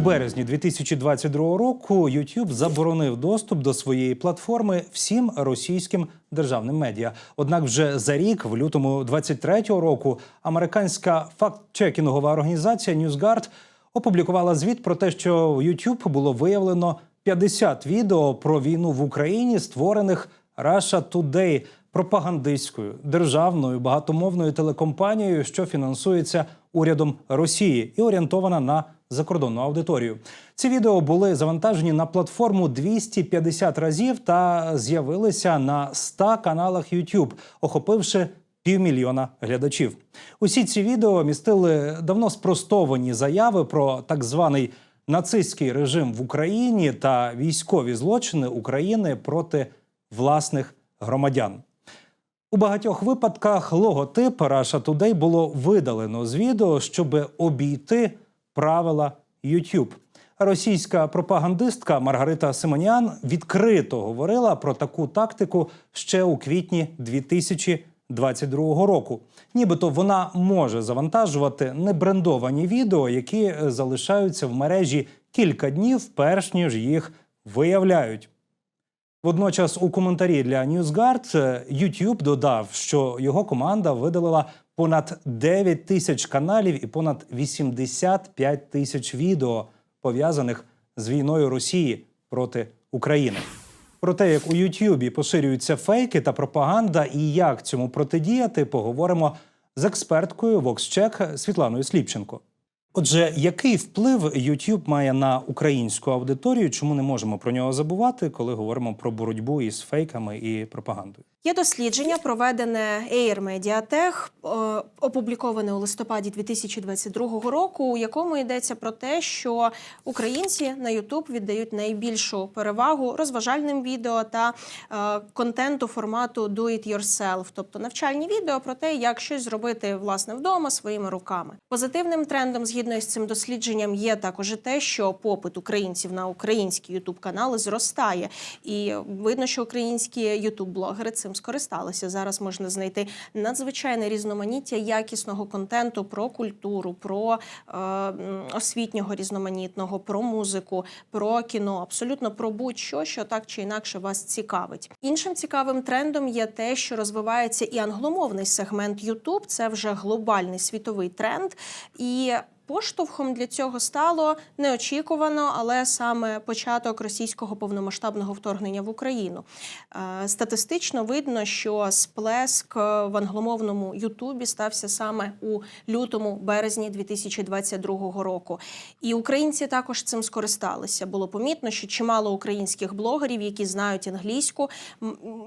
У березні 2022 року YouTube заборонив доступ до своєї платформи всім російським державним медіа. Однак, вже за рік, в лютому 23-го року, американська факт-чекінгова організація NewsGuard опублікувала звіт про те, що в YouTube було виявлено 50 відео про війну в Україні, створених Russia Today пропагандистською державною багатомовною телекомпанією, що фінансується урядом Росії і орієнтована на закордонну аудиторію. Ці відео були завантажені на платформу 250 разів та з'явилися на 100 каналах YouTube, охопивши півмільйона глядачів. Усі ці відео містили давно спростовані заяви про так званий нацистський режим в Україні та військові злочини України проти власних громадян. У багатьох випадках логотип Russia Today було видалено з відео, щоб обійти правила YouTube. Російська пропагандистка Маргарита Симоніан відкрито говорила про таку тактику ще у квітні 2022 року. Нібито вона може завантажувати небрендовані відео, які е, залишаються в мережі кілька днів, перш ніж їх виявляють. Водночас у коментарі для NewsGuard е, YouTube додав, що його команда видалила понад 9 тисяч каналів і понад 85 тисяч відео, пов'язаних з війною Росії проти України. Про те, як у Ютьюбі поширюються фейки та пропаганда, і як цьому протидіяти, поговоримо з експерткою VoxCheck Світланою Сліпченко. Отже, який вплив YouTube має на українську аудиторію? Чому не можемо про нього забувати, коли говоримо про боротьбу із фейками і пропагандою? Є дослідження, проведене Air Mediatech, опубліковане у листопаді 2022 року, у якому йдеться про те, що українці на YouTube віддають найбільшу перевагу розважальним відео та е, контенту формату do it yourself, тобто навчальні відео про те, як щось зробити власне вдома своїми руками. Позитивним трендом, згідно із цим дослідженням, є також те, що попит українців на українські youtube канали зростає, і видно, що українські youtube блогери цим скористалися. Зараз можна знайти надзвичайне різноманіття якісного контенту про культуру, про е, освітнього різноманітного, про музику, про кіно, абсолютно про будь-що, що так чи інакше вас цікавить. Іншим цікавим трендом є те, що розвивається і англомовний сегмент YouTube. Це вже глобальний світовий тренд. І Поштовхом для цього стало неочікувано, але саме початок російського повномасштабного вторгнення в Україну. Е, Статистично видно, що сплеск е, в англомовному Ютубі стався саме у лютому березні 2022 року. І українці також цим скористалися. Було помітно, що чимало українських блогерів, які знають англійську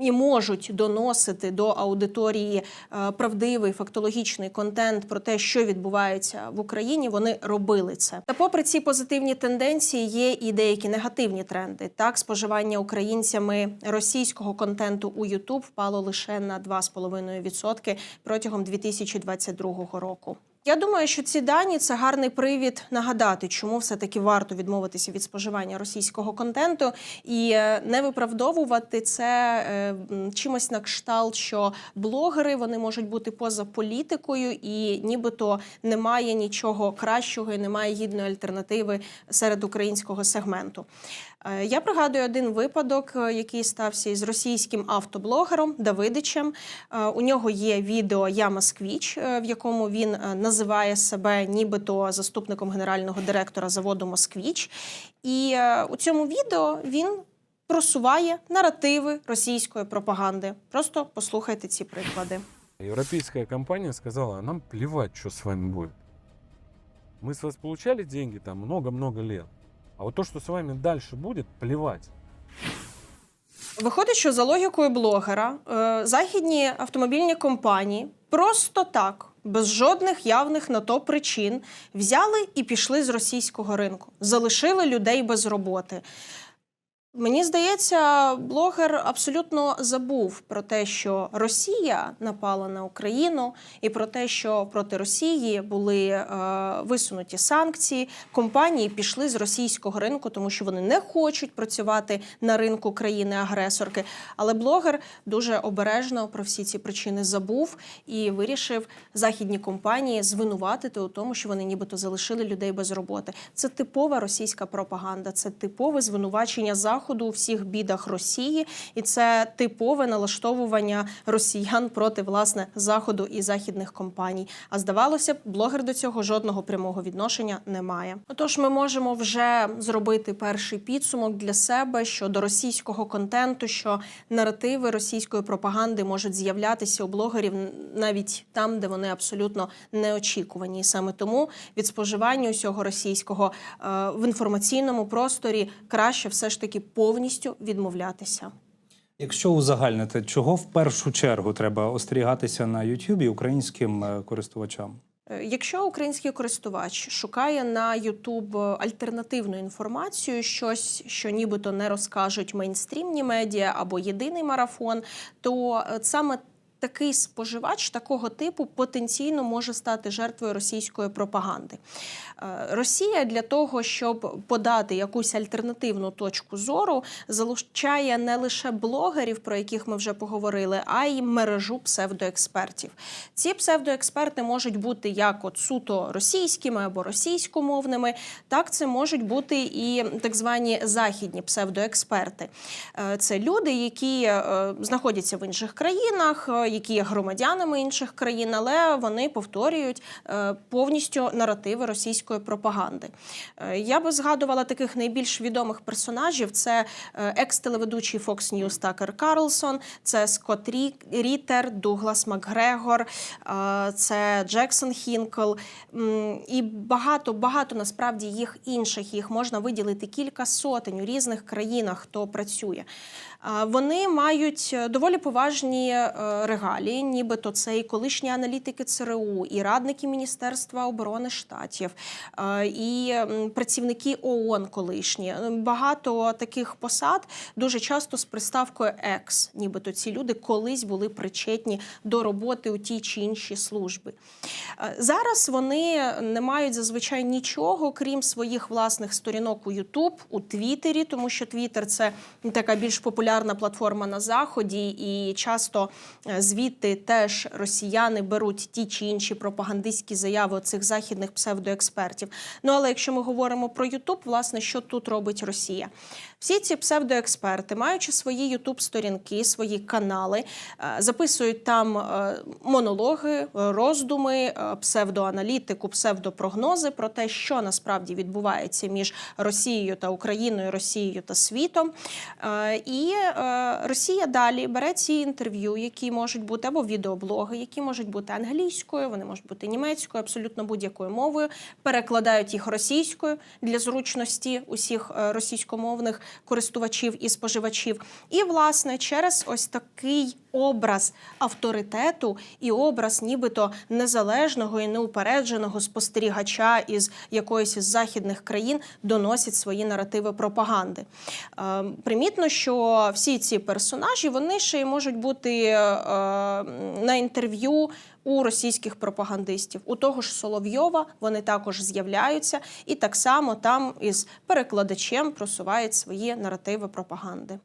і можуть доносити до аудиторії е, правдивий фактологічний контент про те, що відбувається в Україні. Вони робили це. Та попри ці позитивні тенденції, є і деякі негативні тренди. Так, споживання українцями російського контенту у YouTube впало лише на 2,5% протягом 2022 року. Я думаю, що ці дані це гарний привід нагадати, чому все таки варто відмовитися від споживання російського контенту і е, не виправдовувати це е, чимось на кшталт, що блогери вони можуть бути поза політикою, і нібито немає нічого кращого і немає гідної альтернативи серед українського сегменту. Е, Я пригадую один випадок, е, який стався із російським автоблогером Давидичем. Е, У нього є відео Я Москвіч, в якому він називає себе нібито заступником генерального директора заводу Москвіч. І у цьому відео він просуває наративи російської пропаганди. Просто послухайте ці приклади. Европейская компания сказала, нам плевать, что с вами будет. Мы с вас получали деньги там много-много лет. А вот то, что с вами дальше будет, плевать. Виходить, що за логікою блогера е, західні автомобільні компанії просто так, без жодних явних на то причин, взяли і пішли з російського ринку, залишили людей без роботи. Мені здається, блогер абсолютно забув про те, що Росія напала на Україну, і про те, що проти Росії були е, висунуті санкції. Компанії пішли з російського ринку, тому що вони не хочуть працювати на ринку країни-агресорки. Але блогер дуже обережно про всі ці причини забув і вирішив західні компанії звинуватити у тому, що вони нібито залишили людей без роботи. Це типова російська пропаганда, це типове звинувачення заходу у всіх бідах Росії, і це типове налаштовування росіян проти власне заходу і західних компаній. А здавалося б, блогер до цього жодного прямого відношення не має. Отож, ми можемо вже зробити перший підсумок для себе щодо російського контенту, що наративи російської пропаганди можуть з'являтися у блогерів навіть там, де вони абсолютно неочікувані. І саме тому від споживання усього російського е, в інформаційному просторі краще все ж таки повністю відмовлятися. Якщо узагальнити, чого в першу чергу треба остерігатися на Ютубі українським е, користувачам? Е, Якщо український користувач шукає на Ютуб альтернативну інформацію, щось, що нібито не розкажуть мейнстрімні медіа або єдиний марафон, то е, саме такий споживач такого типу потенційно може стати жертвою російської пропаганди. Е, Росія для того, щоб подати якусь альтернативну точку зору, залучає не лише блогерів, про яких ми вже поговорили, а й мережу псевдоекспертів. Ці псевдоексперти можуть бути як от суто російськими або російськомовними, так це можуть бути і так звані західні псевдоексперти. Е, Це люди, які е, знаходяться в інших країнах, які є громадянами інших країн, але вони повторюють е, повністю наративи російської пропаганди. Е, Я би згадувала таких найбільш відомих персонажів: це е, екс-телеведучий Fox News Такер Карлсон, це Скотт Рітер, Дуглас Макгрегор, це Джексон Хінкл і багато багато насправді їх інших. Їх можна виділити кілька сотень у різних країнах, хто працює. Вони мають доволі поважні е, регалії, нібито це і колишні аналітики ЦРУ, і радники Міністерства оборони штатів, е, і працівники ООН колишні. Багато таких посад дуже часто з приставкою екс, нібито ці люди колись були причетні до роботи у тій чи іншій службі. Е, Зараз вони не мають зазвичай нічого, крім своїх власних сторінок у YouTube, у Твіттері, тому що Твіттер – це така більш популярна платформа на заході, і часто е, звідти теж росіяни беруть ті чи інші пропагандистські заяви цих західних псевдоекспертів. Ну але якщо ми говоримо про YouTube, власне, що тут робить Росія? Всі ці псевдоексперти, маючи свої youtube сторінки, свої канали, е, записують там е, монологи, роздуми, е, псевдоаналітику, псевдопрогнози про те, що насправді відбувається між Росією та Україною, Росією та світом. І Росія далі бере ці інтерв'ю, які можуть бути або відеоблоги, які можуть бути англійською, вони можуть бути німецькою, абсолютно будь-якою мовою, перекладають їх російською для зручності усіх е, російськомовних користувачів і споживачів. І власне через ось такий образ авторитету і образ, нібито незалежного і неупередженого спостерігача із якоїсь із західних країн доносять свої наративи пропаганди. Е, Примітно, що всі ці персонажі вони ще й можуть бути е, на інтерв'ю. У російських пропагандистів, у того ж Соловйова, вони також з'являються, і так само там із перекладачем просувають свої наративи пропаганди.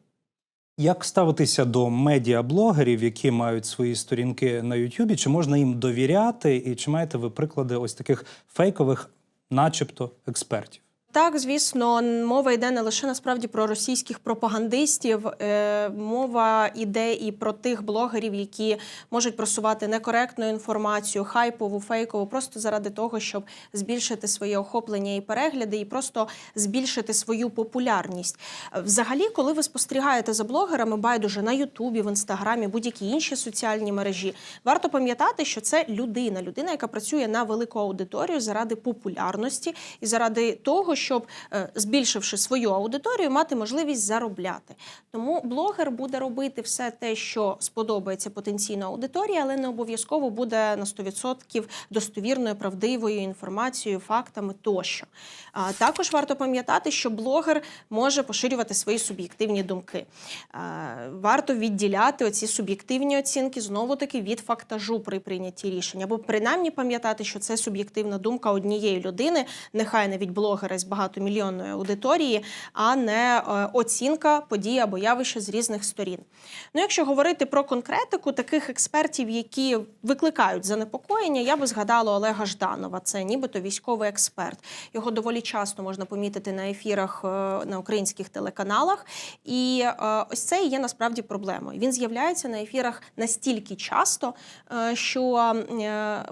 Як ставитися до медіаблогерів, які мають свої сторінки на Ютубі? Чи можна їм довіряти? І чи маєте ви приклади ось таких фейкових, начебто, експертів? Так, звісно, мова йде не лише насправді про російських пропагандистів, е, мова йде і про тих блогерів, які можуть просувати некоректну інформацію, хайпову, фейкову, просто заради того, щоб збільшити своє охоплення і перегляди, і просто збільшити свою популярність. Взагалі, коли ви спостерігаєте за блогерами, байдуже на Ютубі, в інстаграмі, будь-які інші соціальні мережі, варто пам'ятати, що це людина, людина, яка працює на велику аудиторію заради популярності і заради того, щоб, е, збільшивши свою аудиторію, мати можливість заробляти. Тому блогер буде робити все те, що сподобається потенційно аудиторії, але не обов'язково буде на 100% достовірною, правдивою інформацією, фактами тощо. Також варто пам'ятати, що блогер може поширювати свої суб'єктивні думки. Варто відділяти оці суб'єктивні оцінки знову таки від фактажу при прийнятті рішення, або принаймні пам'ятати, що це суб'єктивна думка однієї людини, нехай навіть блогера з багатомільйонної аудиторії, а не е, оцінка подій або явища з різних сторін. Ну, якщо говорити про конкретику таких експертів, які викликають занепокоєння, я би згадала Олега Жданова. Це нібито військовий експерт. Його доволі часто можна помітити на ефірах е, на українських телеканалах. І е, ось це і є насправді проблемою. Він з'являється на ефірах настільки часто, що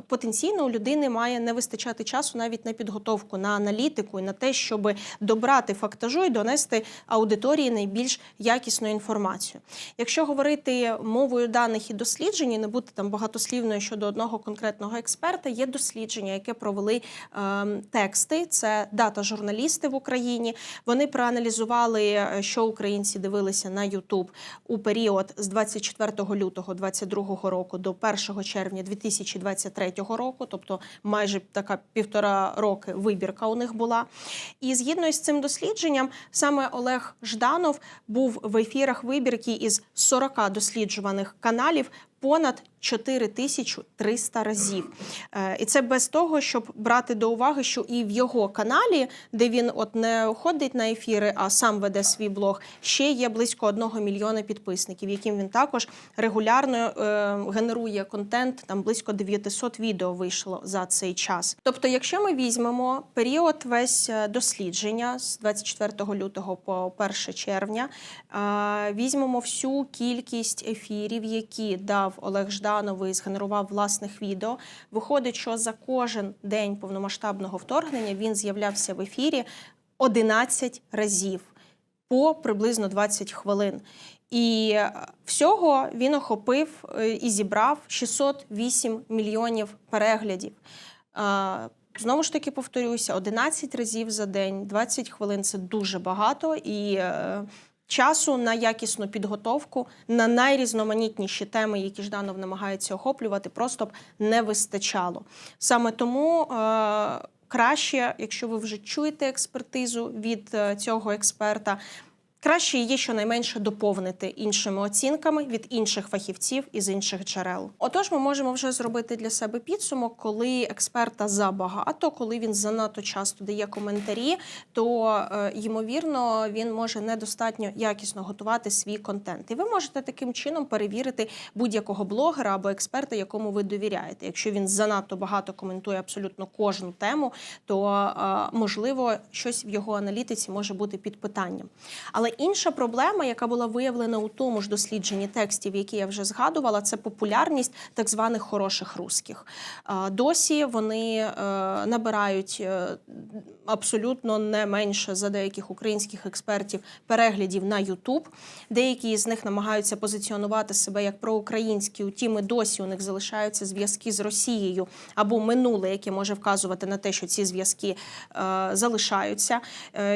потенційно у людини має не вистачати часу навіть на підготовку, на аналітику і на те, щоб добрати фактажу і донести аудиторії найбільш якісну інформацію. Якщо говорити мовою даних і досліджень, і не бути там багатослівною щодо одного конкретного експерта, є дослідження, яке провели е, тексти. Це дата журналісти в Україні. Вони проаналізували, е, що українці дивилися на YouTube у період з 24 лютого 2022 року до 1 червня 2023 року, тобто майже така півтора роки вибірка у них була. І згідно з цим дослідженням, саме Олег Жданов був в ефірах вибірки із 40 досліджуваних каналів понад 4300 разів. Е, І це без того, щоб брати до уваги, що і в його каналі, де він от не ходить на ефіри, а сам веде свій блог, ще є близько одного мільйона підписників, яким він також регулярно е, генерує контент. Там близько 900 відео вийшло за цей час. Тобто, якщо ми візьмемо період весь е, дослідження з 24 лютого по 1 червня, е, візьмемо всю кількість ефірів, які дав Олег Жданов і згенерував власних відео. Виходить, що за кожен день повномасштабного вторгнення він з'являвся в ефірі 11 разів по приблизно 20 хвилин. І е, всього він охопив е, і зібрав 608 мільйонів переглядів. Знову ж таки повторюся, 11 разів за день, 20 хвилин це дуже багато і е, часу на якісну підготовку на найрізноманітніші теми, які Жданов намагається охоплювати, просто б не вистачало. Саме тому. Е, Краще, якщо ви вже чуєте експертизу від е, цього експерта, краще її щонайменше доповнити іншими оцінками від інших фахівців із інших джерел. Отож, ми можемо вже зробити для себе підсумок, коли експерта забагато, коли він занадто часто дає коментарі, то е, ймовірно він може недостатньо якісно готувати свій контент. І ви можете таким чином перевірити будь-якого блогера або експерта, якому ви довіряєте. Якщо він занадто багато коментує абсолютно кожну тему, то е, можливо щось в його аналітиці може бути під питанням. Але інша проблема, яка була виявлена у тому ж дослідженні текстів, які я вже згадувала, це популярність так званих хороших русських. Досі вони е, набирають е, абсолютно не менше за деяких українських експертів переглядів на YouTube. Деякі з них намагаються позиціонувати себе як проукраїнські, утім і досі у них залишаються зв'язки з Росією або минуле, яке може вказувати на те, що ці зв'язки е, залишаються.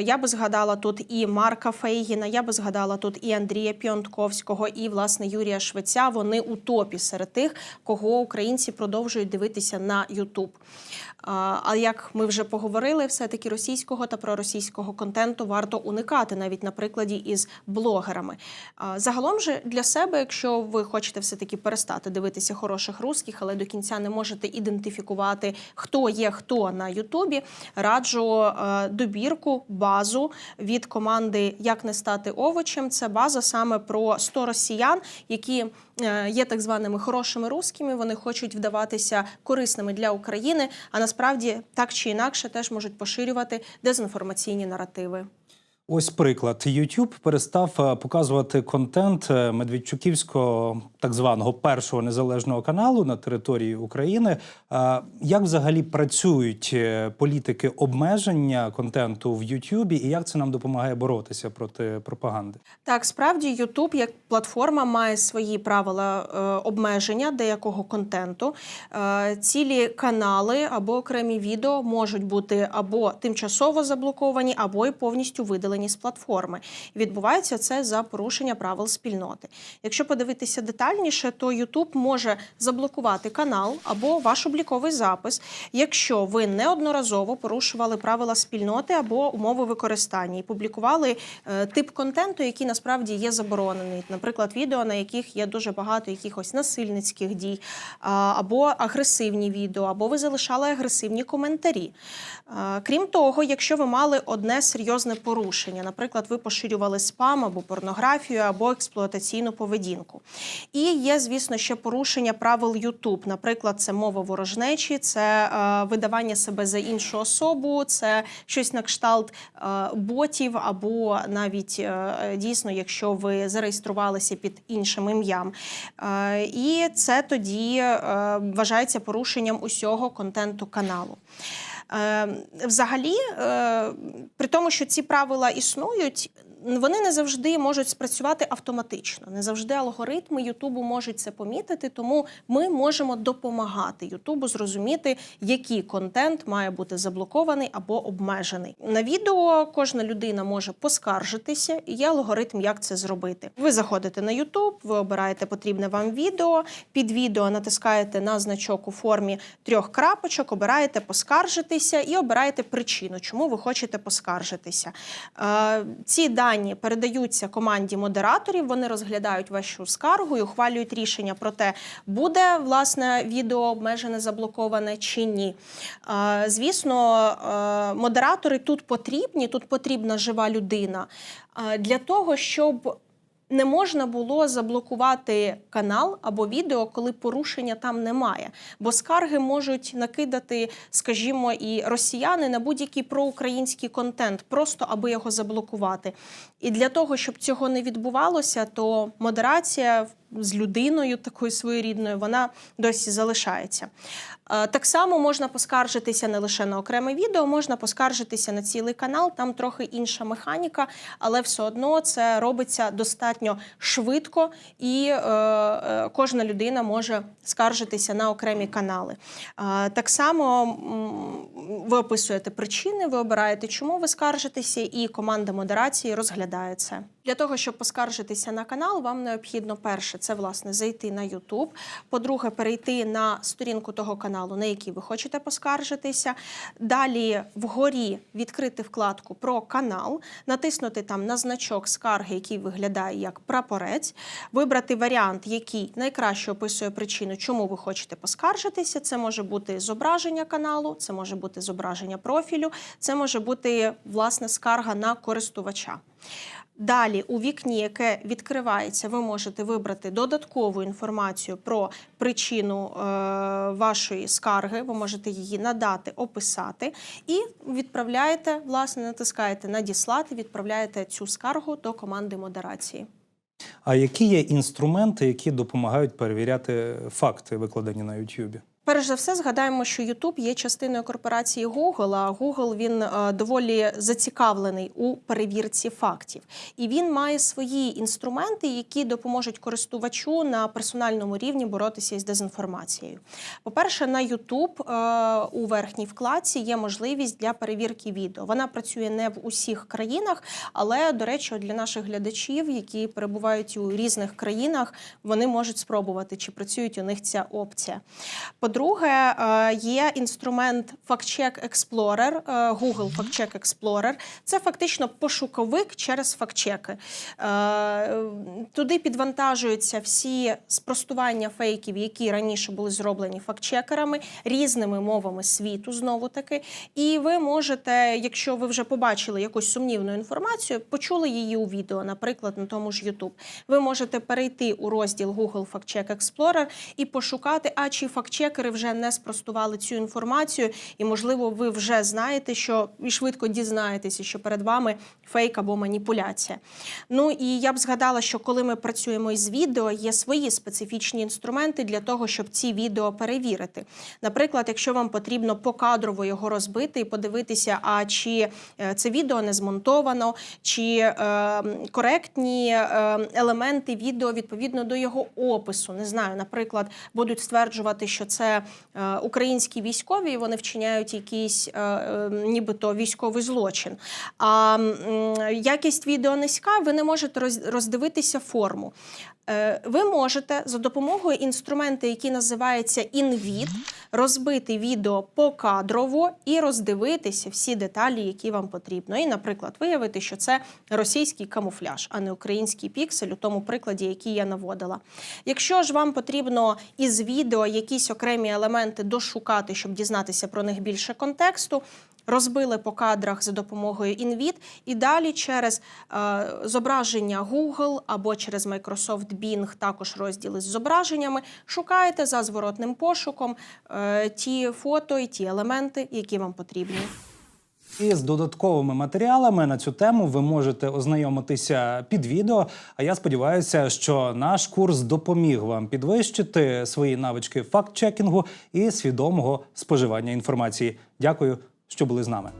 Я би згадала тут і Марка Фейгіна, я би згадала тут і Андрія Піонтковського, і власне Юрія Швеця. Вони у топі серед тих, кого українці продовжують дивитися на YouTube. А як ми вже поговорили, все-таки російського та проросійського контенту варто уникати навіть на прикладі із блогерами. Загалом же для себе, якщо ви хочете все-таки перестати дивитися хороших русських, але до кінця не можете ідентифікувати, хто є хто на Ютубі, раджу добірку, базу від команди Як не стати овочем. Це база саме про 100 росіян, які е, є так званими хорошими русскими. Вони хочуть вдаватися корисними для України, а насправді так чи інакше теж можуть поширювати дезінформаційні наративи. Ось приклад. YouTube перестав е, показувати контент е, Медведчуківського так званого першого незалежного каналу на території України. Е, Як взагалі працюють політики обмеження контенту в YouTube і як це нам допомагає боротися проти пропаганди? Так, справді YouTube як платформа має свої правила обмеження деякого контенту. Цілі канали або окремі відео можуть бути або тимчасово заблоковані, або й повністю видалені з платформи. І відбувається це за порушення правил спільноти. Якщо подивитися детальніше, то YouTube може заблокувати канал або ваш обліковий запис, якщо ви неодноразово порушували правила спільноти або умови використання і публікували е, тип контенту, який насправді є заборонений. Наприклад, відео, на яких є дуже багато якихось насильницьких дій, а, або агресивні відео, або ви залишали агресивні коментарі. А, Крім того, якщо ви мали одне серйозне порушення, наприклад, ви поширювали спам або порнографію, або експлуатаційну поведінку. І є, звісно, ще порушення правил YouTube. Наприклад, це мова ворожнечі, це е, видавання себе за іншу особу, це щось на кшталт е, ботів, або навіть е, дійсно, якщо ви зареєструвалися під іншим ім'ям. Е, і це тоді е, вважається порушенням усього контенту каналу. Е, Взагалі, е, при тому, що ці правила існують, вони не завжди можуть спрацювати автоматично. Не завжди алгоритми Ютубу можуть це помітити, тому ми можемо допомагати Ютубу зрозуміти, який контент має бути заблокований або обмежений. На відео кожна людина може поскаржитися, і є алгоритм, як це зробити. Ви заходите на Ютуб, ви обираєте потрібне вам відео. Під відео натискаєте на значок у формі трьох крапочок, обираєте поскаржитися і обираєте причину, чому ви хочете поскаржитися. Е, Ці дані передаються команді модераторів. Вони розглядають вашу скаргу і ухвалюють рішення про те, буде власне відео обмежене заблоковане чи ні. Е, Звісно, е, модератори тут потрібні, тут потрібна жива людина для того, щоб не можна було заблокувати канал або відео, коли порушення там немає. Бо скарги можуть накидати, скажімо, і росіяни на будь-який проукраїнський контент, просто аби його заблокувати. І для того, щоб цього не відбувалося, то модерація з людиною такою своєрідною, вона досі залишається. Е, Так само можна поскаржитися не лише на окреме відео, можна поскаржитися на цілий канал. Там трохи інша механіка, але все одно це робиться достатньо швидко, і е, е, кожна людина може скаржитися на окремі канали. Так само ви описуєте причини, ви обираєте, чому ви скаржитеся, і команда модерації розглядає це. Для того, щоб поскаржитися на канал, вам необхідно перше це власне зайти на YouTube. По-друге, перейти на сторінку того каналу, на який ви хочете поскаржитися. Далі вгорі відкрити вкладку про канал, натиснути там на значок скарги, який виглядає як прапорець, вибрати варіант, який найкраще описує причину, чому ви хочете поскаржитися. Це може бути зображення каналу, це може бути зображення профілю, це може бути власне скарга на користувача. Далі у вікні, яке відкривається, ви можете вибрати додаткову інформацію про причину е, вашої скарги. Ви можете її надати, описати, і відправляєте, власне, натискаєте надіслати, відправляєте цю скаргу до команди модерації. А які є інструменти, які допомагають перевіряти факти, викладені на YouTube? Перш за все, згадаємо, що YouTube є частиною корпорації Google, а Google він е, доволі зацікавлений у перевірці фактів, і він має свої інструменти, які допоможуть користувачу на персональному рівні боротися із дезінформацією. По-перше, на YouTube е, у верхній вкладці є можливість для перевірки відео. Вона працює не в усіх країнах, але до речі, для наших глядачів, які перебувають у різних країнах, вони можуть спробувати, чи працюють у них ця опція. По-друге, е, є інструмент FactCheck Explorer, е, Google FactCheck Explorer. Це фактично пошуковик через фактчеки. Е, Туди підвантажуються всі спростування фейків, які раніше були зроблені фактчекерами різними мовами світу, знову таки. І ви можете, якщо ви вже побачили якусь сумнівну інформацію, почули її у відео, наприклад, на тому ж YouTube, ви можете перейти у розділ Google FactCheck Explorer і пошукати, а чи фактчекер хакери вже не спростували цю інформацію, і можливо, ви вже знаєте, що і швидко дізнаєтеся, що перед вами фейк або маніпуляція. Ну і я б згадала, що коли ми працюємо із відео, є свої специфічні інструменти для того, щоб ці відео перевірити. Наприклад, якщо вам потрібно покадрово його розбити і подивитися, а чи е, це відео не змонтовано, чи е, коректні е, елементи відео відповідно до його опису. Не знаю, наприклад, будуть стверджувати, що це е, українські військові, і вони вчиняють якийсь е, е, нібито військовий злочин. А якість відео низька, ви не можете роздивитися форму. Е, Ви можете за допомогою інструменту, який називається інвід, розбити відео покадрово і роздивитися всі деталі, які вам потрібно. І, наприклад, виявити, що це російський камуфляж, а не український піксель у тому прикладі, який я наводила. Якщо ж вам потрібно із відео якісь окремі елементи дошукати, щоб дізнатися про них більше контексту. Розбили по кадрах за допомогою InVid і далі через е, зображення Google або через Microsoft Bing, також розділи з зображеннями, шукаєте за зворотним пошуком е, ті фото і ті елементи, які вам потрібні. І з додатковими матеріалами на цю тему ви можете ознайомитися під відео. А я сподіваюся, що наш курс допоміг вам підвищити свої навички факт-чекінгу і свідомого споживання інформації. Дякую, що були з нами.